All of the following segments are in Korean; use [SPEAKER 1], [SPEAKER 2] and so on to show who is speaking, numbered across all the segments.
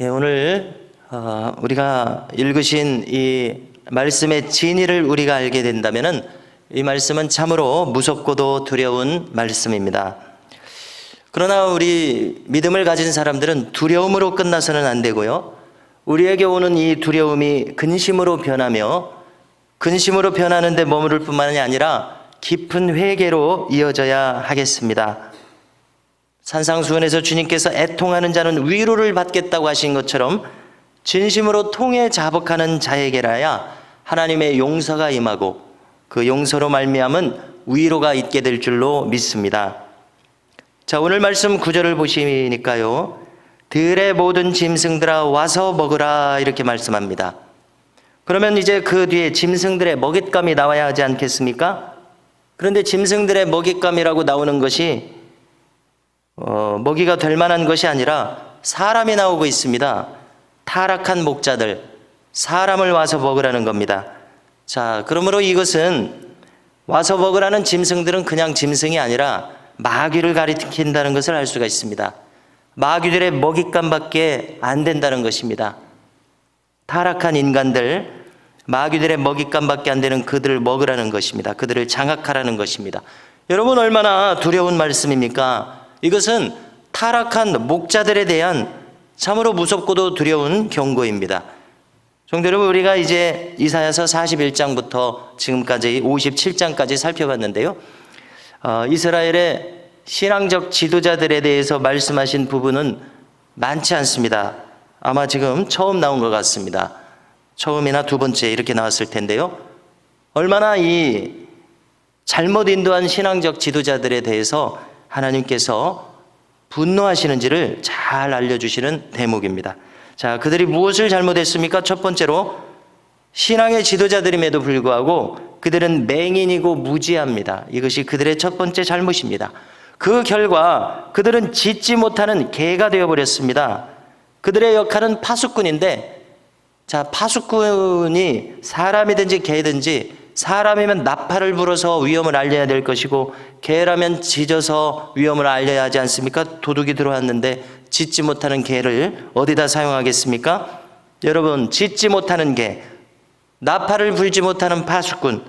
[SPEAKER 1] 예, 오늘 어, 우리가 읽으신 이 말씀의 진의를 우리가 알게 된다면은 이 말씀은 참으로 무섭고도 두려운 말씀입니다. 그러나 우리 믿음을 가진 사람들은 두려움으로 끝나서는 안 되고요. 우리에게 오는 이 두려움이 근심으로 변하며 근심으로 변하는데 머무를 뿐만이 아니라 깊은 회개로 이어져야 하겠습니다. 산상수훈에서 주님께서 애통하는 자는 위로를 받겠다고 하신 것처럼 진심으로 통해 자복하는 자에게라야 하나님의 용서가 임하고 그 용서로 말미암은 위로가 있게 될 줄로 믿습니다. 자, 오늘 말씀 구절을 보시니까요. 들의 모든 짐승들아 와서 먹으라 이렇게 말씀합니다. 그러면 이제 그 뒤에 짐승들의 먹잇감이 나와야 하지 않겠습니까? 그런데 짐승들의 먹잇감이라고 나오는 것이 어, 먹이가 될 만한 것이 아니라 사람이 나오고 있습니다. 타락한 목자들, 사람을 와서 먹으라는 겁니다. 자, 그러므로 이것은 와서 먹으라는 짐승들은 그냥 짐승이 아니라 마귀를 가리킨다는 것을 알 수가 있습니다. 마귀들의 먹잇감밖에 안 된다는 것입니다. 타락한 인간들, 마귀들의 먹잇감밖에 안 되는 그들을 먹으라는 것입니다. 그들을 장악하라는 것입니다. 여러분 얼마나 두려운 말씀입니까? 이것은 타락한 목자들에 대한 참으로 무섭고도 두려운 경고입니다. 성도 여러분, 우리가 이제 이사야서 41장부터 지금까지 57장까지 살펴봤는데요. 어, 이스라엘의 신앙적 지도자들에 대해서 말씀하신 부분은 많지 않습니다. 아마 지금 처음 나온 것 같습니다. 처음이나 두 번째 이렇게 나왔을 텐데요. 얼마나 이 잘못 인도한 신앙적 지도자들에 대해서 하나님께서 분노하시는지를 잘 알려주시는 대목입니다. 자, 그들이 무엇을 잘못했습니까? 첫 번째로 신앙의 지도자들임에도 불구하고 그들은 맹인이고 무지합니다. 이것이 그들의 첫 번째 잘못입니다. 그 결과 그들은 짓지 못하는 개가 되어버렸습니다. 그들의 역할은 파수꾼인데, 자, 파수꾼이 사람이든지 개든지 사람이면 나팔을 불어서 위험을 알려야 될 것이고 개라면 짖어서 위험을 알려야 하지 않습니까? 도둑이 들어왔는데 짖지 못하는 개를 어디다 사용하겠습니까? 여러분, 짖지 못하는 개, 나팔을 불지 못하는 파수꾼,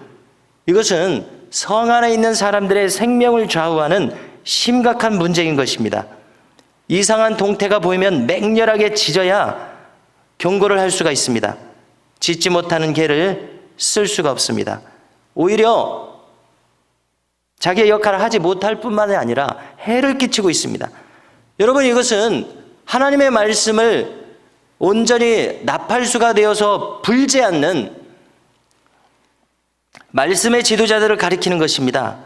[SPEAKER 1] 이것은 성 안에 있는 사람들의 생명을 좌우하는 심각한 문제인 것입니다. 이상한 동태가 보이면 맹렬하게 짖어야 경고를 할 수가 있습니다. 짖지 못하는 개를 쓸 수가 없습니다. 오히려 자기의 역할을 하지 못할 뿐만 아니라 해를 끼치고 있습니다. 여러분 이것은 하나님의 말씀을 온전히 나팔수가 되어서 불지 않는 말씀의 지도자들을 가리키는 것입니다.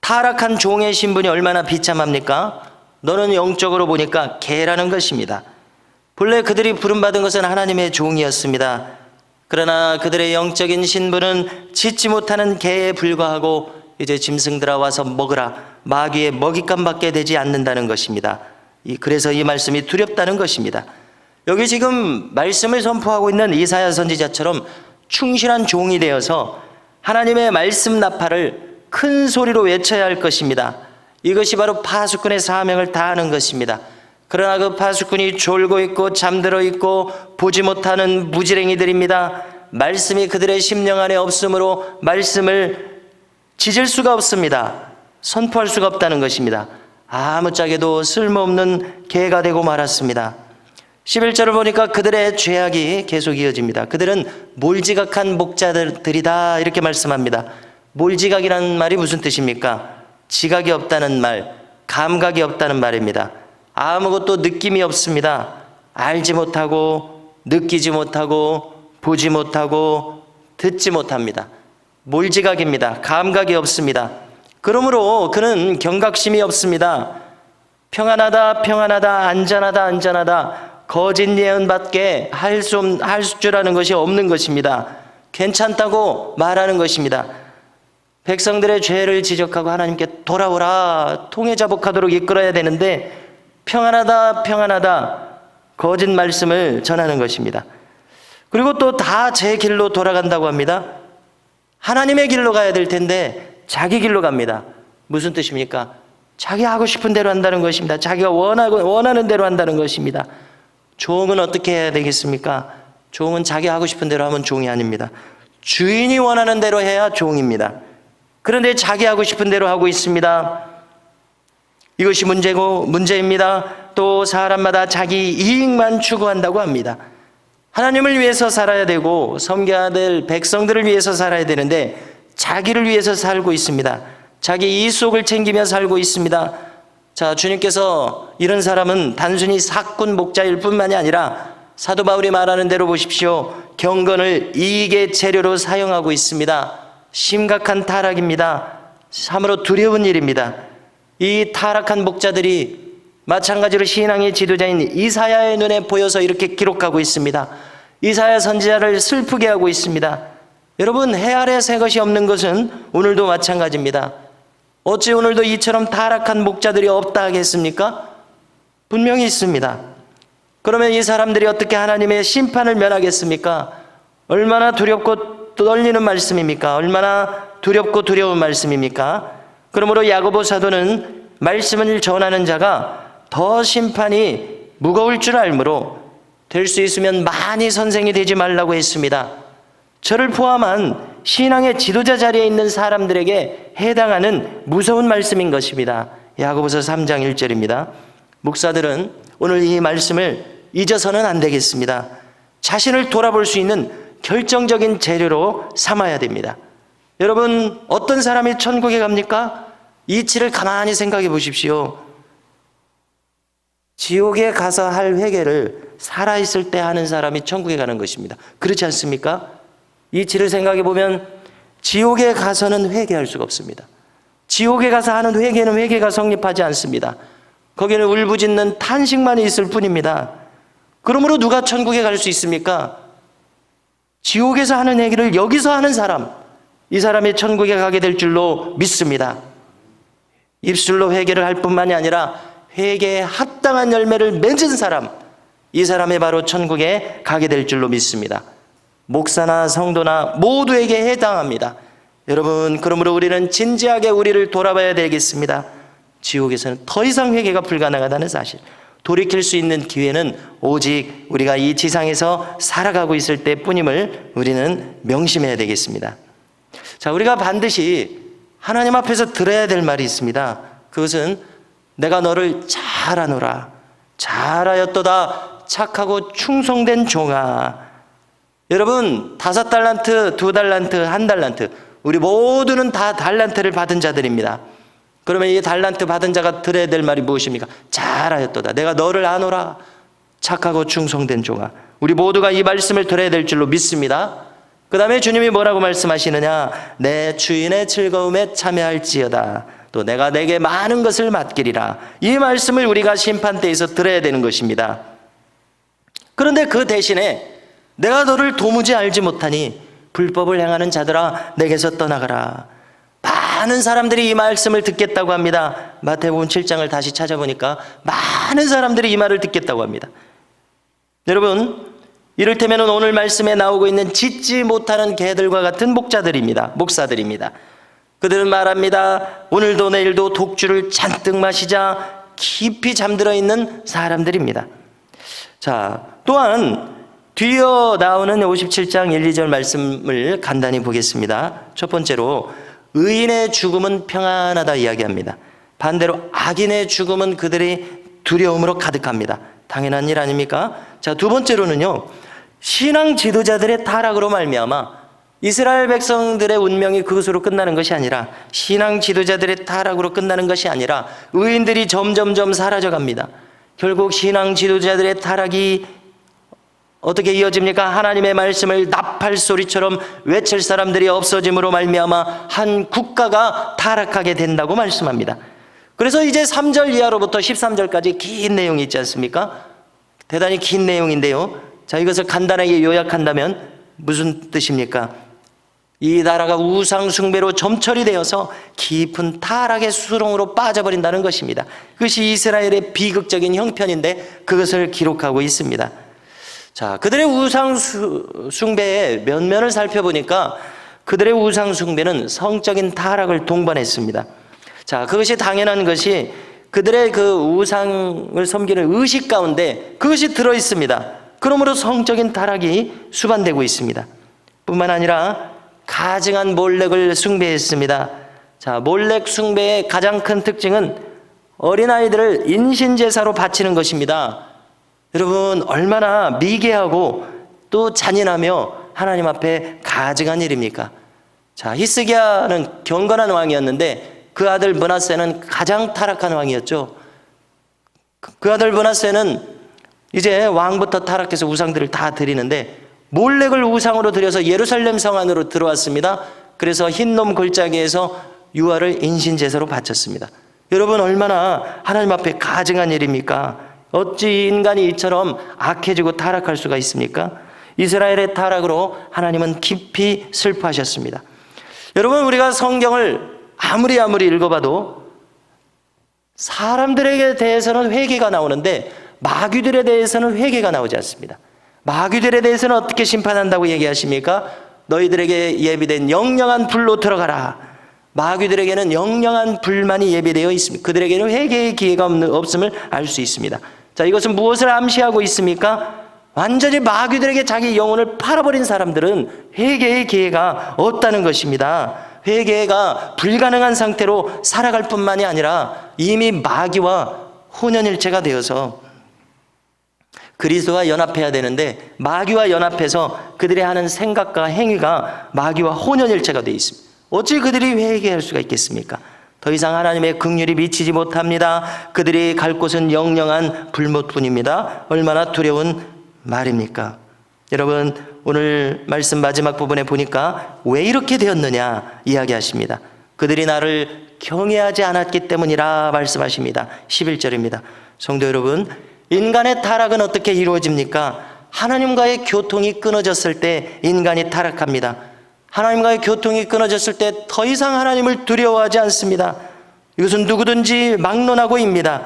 [SPEAKER 1] 타락한 종의 신분이 얼마나 비참합니까? 너는 영적으로 보니까 개라는 것입니다. 본래 그들이 부름받은 것은 하나님의 종이었습니다. 그러나 그들의 영적인 신분은 짓지 못하는 개에 불과하고 이제 짐승들아 와서 먹으라 마귀의 먹잇감밖에 되지 않는다는 것입니다. 그래서 이 말씀이 두렵다는 것입니다. 여기 지금 말씀을 선포하고 있는 이사야 선지자처럼 충실한 종이 되어서 하나님의 말씀 나팔을 큰 소리로 외쳐야 할 것입니다. 이것이 바로 파수꾼의 사명을 다하는 것입니다. 그러나 그 파수꾼이 졸고 있고 잠들어 있고 보지 못하는 무지랭이들입니다. 말씀이 그들의 심령 안에 없으므로 말씀을 짖을 수가 없습니다. 선포할 수가 없다는 것입니다. 아무짝에도 쓸모없는 개가 되고 말았습니다. 11절을 보니까 그들의 죄악이 계속 이어집니다. 그들은 몰지각한 목자들이다 이렇게 말씀합니다. 몰지각이라는 말이 무슨 뜻입니까? 지각이 없다는 말, 감각이 없다는 말입니다. 아무것도 느낌이 없습니다. 알지 못하고 느끼지 못하고 보지 못하고 듣지 못합니다. 몰지각입니다. 감각이 없습니다. 그러므로 그는 경각심이 없습니다. 평안하다, 평안하다, 안전하다, 안전하다. 거짓 예언밖에 할 수, 할줄 아는 것이 없는 것입니다. 괜찮다고 말하는 것입니다. 백성들의 죄를 지적하고 하나님께 돌아오라, 통해 자복하도록 이끌어야 되는데 평안하다, 평안하다, 거짓 말씀을 전하는 것입니다. 그리고 또 다 제 길로 돌아간다고 합니다. 하나님의 길로 가야 될 텐데 자기 길로 갑니다. 무슨 뜻입니까? 자기 하고 싶은 대로 한다는 것입니다. 자기가 원하고 원하는 대로 한다는 것입니다. 종은 어떻게 해야 되겠습니까? 종은 자기 하고 싶은 대로 하면 종이 아닙니다. 주인이 원하는 대로 해야 종입니다. 그런데 자기 하고 싶은 대로 하고 있습니다. 이것이 문제고 문제입니다. 또 사람마다 자기 이익만 추구한다고 합니다. 하나님을 위해서 살아야 되고 섬겨야 될 백성들을 위해서 살아야 되는데 자기를 위해서 살고 있습니다. 자기 이속을 챙기며 살고 있습니다. 자, 주님께서 이런 사람은 단순히 사꾼 목자일 뿐만이 아니라 사도 바울이 말하는 대로 보십시오. 경건을 이익의 재료로 사용하고 있습니다. 심각한 타락입니다. 참으로 두려운 일입니다. 이 타락한 목자들이 마찬가지로 신앙의 지도자인 이사야의 눈에 보여서 이렇게 기록하고 있습니다. 이사야 선지자를 슬프게 하고 있습니다. 여러분, 해 아래 새 것이 없는 것은 오늘도 마찬가지입니다. 어찌 오늘도 이처럼 타락한 목자들이 없다 하겠습니까? 분명히 있습니다. 그러면 이 사람들이 어떻게 하나님의 심판을 면하겠습니까? 얼마나 두렵고 떨리는 말씀입니까? 얼마나 두렵고 두려운 말씀입니까? 그러므로 야고보 사도는 말씀을 전하는 자가 더 심판이 무거울 줄 알므로 될 수 있으면 많이 선생이 되지 말라고 했습니다. 저를 포함한 신앙의 지도자 자리에 있는 사람들에게 해당하는 무서운 말씀인 것입니다. 야고보서 3장 1절입니다. 목사들은 오늘 이 말씀을 잊어서는 안 되겠습니다. 자신을 돌아볼 수 있는 결정적인 재료로 삼아야 됩니다. 여러분, 어떤 사람이 천국에 갑니까? 이치를 가만히 생각해 보십시오. 지옥에 가서 할 회개를 살아있을 때 하는 사람이 천국에 가는 것입니다. 그렇지 않습니까? 이치를 생각해 보면 지옥에 가서는 회개할 수가 없습니다. 지옥에 가서 하는 회개는 회개가 성립하지 않습니다. 거기는 울부짖는 탄식만 있을 뿐입니다. 그러므로 누가 천국에 갈 수 있습니까? 지옥에서 하는 회개를 여기서 하는 사람, 이 사람이 천국에 가게 될 줄로 믿습니다. 입술로 회개를 할 뿐만이 아니라 회개에 합당한 열매를 맺은 사람, 이 사람이 바로 천국에 가게 될 줄로 믿습니다. 목사나 성도나 모두에게 해당합니다. 여러분, 그러므로 우리는 진지하게 우리를 돌아봐야 되겠습니다. 지옥에서는 더 이상 회개가 불가능하다는 사실. 돌이킬 수 있는 기회는 오직 우리가 이 지상에서 살아가고 있을 때 뿐임을 우리는 명심해야 되겠습니다. 자, 우리가 반드시 하나님 앞에서 들어야 될 말이 있습니다. 그것은 내가 너를 잘하노라. 잘 하였도다. 착하고 충성된 종아. 여러분, 다섯 달란트, 두 달란트, 한 달란트. 우리 모두는 다 달란트를 받은 자들입니다. 그러면 이 달란트 받은 자가 들어야 될 말이 무엇입니까? 잘하였도다. 내가 너를 아노라. 착하고 충성된 종아. 우리 모두가 이 말씀을 들어야 될 줄로 믿습니다. 그 다음에 주님이 뭐라고 말씀하시느냐? 내 주인의 즐거움에 참여할지어다. 또 내가 내게 많은 것을 맡기리라. 이 말씀을 우리가 심판대에서 들어야 되는 것입니다. 그런데 그 대신에 내가 너를 도무지 알지 못하니 불법을 행하는 자들아 내게서 떠나가라. 많은 사람들이 이 말씀을 듣겠다고 합니다. 마태복음 7장을 다시 찾아보니까 많은 사람들이 이 말을 듣겠다고 합니다. 여러분, 이를테면 오늘 말씀에 나오고 있는 짓지 못하는 개들과 같은 목자들입니다. 목사들입니다. 그들은 말합니다. 오늘도 내일도 독주를 잔뜩 마시자 깊이 잠들어 있는 사람들입니다. 자, 또한 뒤어 나오는 57장 1, 2절 말씀을 간단히 보겠습니다. 첫 번째로 의인의 죽음은 평안하다 이야기합니다. 반대로 악인의 죽음은 그들이 두려움으로 가득합니다. 당연한 일 아닙니까? 자, 두 번째로는요. 신앙 지도자들의 타락으로 말미암아 이스라엘 백성들의 운명이 그것으로 끝나는 것이 아니라 신앙 지도자들의 타락으로 끝나는 것이 아니라 의인들이 점점점 사라져 갑니다. 결국 신앙 지도자들의 타락이 어떻게 이어집니까? 하나님의 말씀을 나팔 소리처럼 외칠 사람들이 없어짐으로 말미암아 한 국가가 타락하게 된다고 말씀합니다. 그래서 이제 3절 이하로부터 13절까지 긴 내용이 있지 않습니까? 대단히 긴 내용인데요. 자, 이것을 간단하게 요약한다면 무슨 뜻입니까? 이 나라가 우상 숭배로 점철이 되어서 깊은 타락의 수렁으로 빠져버린다는 것입니다. 그것이 이스라엘의 비극적인 형편인데 그것을 기록하고 있습니다. 자, 그들의 우상 숭배의 면면을 살펴보니까 그들의 우상 숭배는 성적인 타락을 동반했습니다. 자, 그것이 당연한 것이 그들의 그 우상을 섬기는 의식 가운데 그것이 들어 있습니다. 그러므로 성적인 타락이 수반되고 있습니다. 뿐만 아니라 가증한 몰렉을 숭배했습니다. 자, 몰렉 숭배의 가장 큰 특징은 어린아이들을 인신제사로 바치는 것입니다. 여러분, 얼마나 미개하고 또 잔인하며 하나님 앞에 가증한 일입니까? 자, 히스기야는 경건한 왕이었는데 그 아들 문하세는 가장 타락한 왕이었죠. 그- 그 아들 문하세는 이제 왕부터 타락해서 우상들을 다 드리는데 몰렉을 우상으로 들여서 예루살렘 성 안으로 들어왔습니다. 그래서 흰놈 골짜기에서 유아를 인신 제사로 바쳤습니다. 여러분 얼마나 하나님 앞에 가증한 일입니까? 어찌 인간이 이처럼 악해지고 타락할 수가 있습니까? 이스라엘의 타락으로 하나님은 깊이 슬퍼하셨습니다. 여러분 우리가 성경을 아무리 아무리 읽어봐도 사람들에게 대해서는 회개가 나오는데 마귀들에 대해서는 회개가 나오지 않습니다. 마귀들에 대해서는 어떻게 심판한다고 얘기하십니까? 너희들에게 예비된 영영한 불로 들어가라. 마귀들에게는 영영한 불만이 예비되어 있습니다. 그들에게는 회개의 기회가 없음을 알 수 있습니다. 자, 이것은 무엇을 암시하고 있습니까? 완전히 마귀들에게 자기 영혼을 팔아버린 사람들은 회개의 기회가 없다는 것입니다. 회개가 불가능한 상태로 살아갈 뿐만이 아니라 이미 마귀와 혼연일체가 되어서 그리스도와 연합해야 되는데 마귀와 연합해서 그들이 하는 생각과 행위가 마귀와 혼연일체가 되어 있습니다. 어찌 그들이 회개할 수가 있겠습니까? 더 이상 하나님의 긍휼이 미치지 못합니다. 그들이 갈 곳은 영영한 불못뿐입니다. 얼마나 두려운 말입니까? 여러분 오늘 말씀 마지막 부분에 보니까 왜 이렇게 되었느냐 이야기하십니다. 그들이 나를 경외하지 않았기 때문이라 말씀하십니다. 11절입니다. 성도 여러분, 인간의 타락은 어떻게 이루어집니까? 하나님과의 교통이 끊어졌을 때 인간이 타락합니다. 하나님과의 교통이 끊어졌을 때 더 이상 하나님을 두려워하지 않습니다. 이것은 누구든지 막론하고입니다.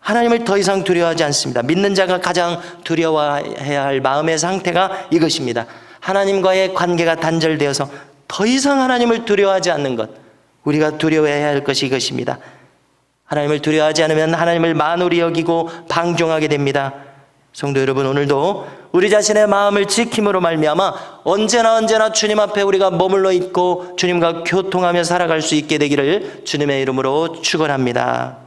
[SPEAKER 1] 하나님을 더 이상 두려워하지 않습니다. 믿는 자가 가장 두려워해야 할 마음의 상태가 이것입니다. 하나님과의 관계가 단절되어서 더 이상 하나님을 두려워하지 않는 것. 우리가 두려워해야 할 것이 이것입니다. 하나님을 두려워하지 않으면 하나님을 만홀히 여기고 방종하게 됩니다. 성도 여러분 오늘도 우리 자신의 마음을 지킴으로 말미암아 언제나 언제나 주님 앞에 우리가 머물러 있고 주님과 교통하며 살아갈 수 있게 되기를 주님의 이름으로 축원합니다.